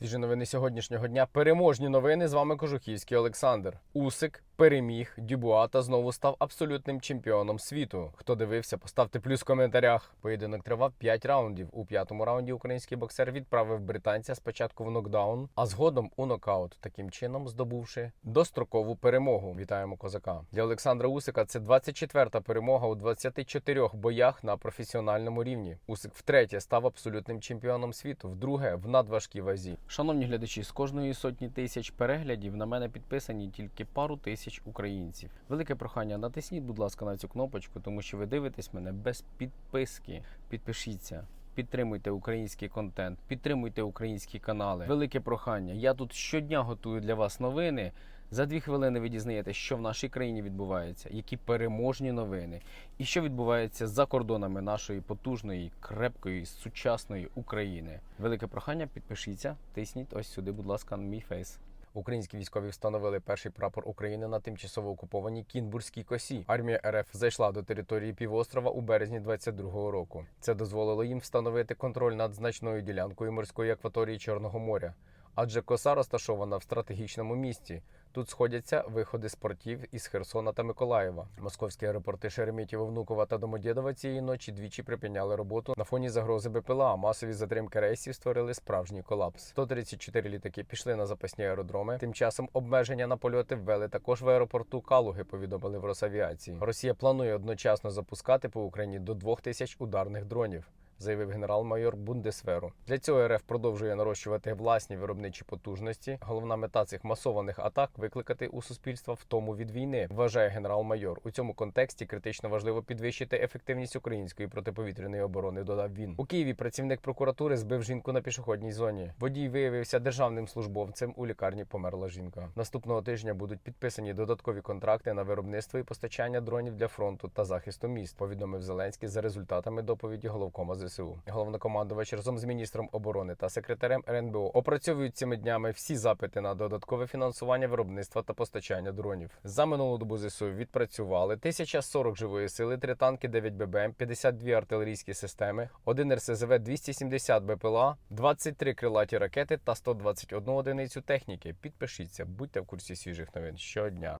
Свіжі новини сьогоднішнього дня. Переможні новини. З вами Кожухівський Олександр. Усик переміг Дюбуа та знову став абсолютним чемпіоном світу. Хто дивився, поставте плюс в коментарях. Поєдинок тривав 5 раундів. У п'ятому раунді український боксер відправив британця спочатку в нокдаун, а згодом у нокаут, таким чином здобувши дострокову перемогу. Вітаємо козака. Для Олександра Усика це 24-та перемога у 24 боях на професіональному рівні. Усик втретє став абсолютним чемпіоном світу, вдруге в надважкій вазі. Шановні глядачі, з кожної сотні тисяч переглядів на мене підписані тільки пару тисяч українців. Велике прохання, натисніть, будь ласка, на цю кнопочку, тому що ви дивитесь мене без підписки. Підпишіться. Підтримуйте український контент, підтримуйте українські канали. Велике прохання. Я тут щодня готую для вас новини. За дві хвилини ви дізнаєтесь, що в нашій країні відбувається, які переможні новини, і що відбувається за кордонами нашої потужної, крепкої, сучасної України. Велике прохання, підпишіться, тисніть ось сюди, будь ласка, на мій фейс. Українські військові встановили перший прапор України на тимчасово окупованій Кінбурзькій косі. Армія РФ зайшла до території півострова у березні 22-го року. Це дозволило їм встановити контроль над значною ділянкою морської акваторії Чорного моря. Адже коса розташована в стратегічному місці. Тут сходяться виходи з портів із Херсона та Миколаєва. Московські аеропорти Шереметьєво, Внуково та Домодєдова цієї ночі двічі припиняли роботу на фоні загрози БПЛА. Масові затримки рейсів створили справжній колапс. 134 літаки пішли на запасні аеродроми. Тим часом обмеження на польоти ввели також в аеропорту Калуги. Повідомили в Росавіації. Росія планує одночасно запускати по Україні до 2000 ударних дронів заявив генерал-майор Бундесверу. Для цього РФ продовжує нарощувати власні виробничі потужності. Головна мета цих масованих атак викликати у суспільства втому від війни, вважає генерал-майор. У цьому контексті критично важливо підвищити ефективність української протиповітряної оборони. Додав він у Києві. Працівник прокуратури збив жінку на пішохідній зоні. Водій виявився державним службовцем. У лікарні померла жінка. Наступного тижня будуть підписані додаткові контракти на виробництво і постачання дронів для фронту та захисту міст. Повідомив Зеленський за результатами доповіді головкома ЗСУ. Головнокомандувач разом з міністром оборони та секретарем РНБО опрацьовують цими днями всі запити на додаткове фінансування виробництва та постачання дронів. За минулу добу ЗСУ відпрацювали 1040 живої сили, 3 танки, 9 ББМ, 52 артилерійські системи, 1 РСЗВ, 270 БПЛА, 23 крилаті ракети та 121 одиницю техніки. Підпишіться, будьте в курсі свіжих новин щодня.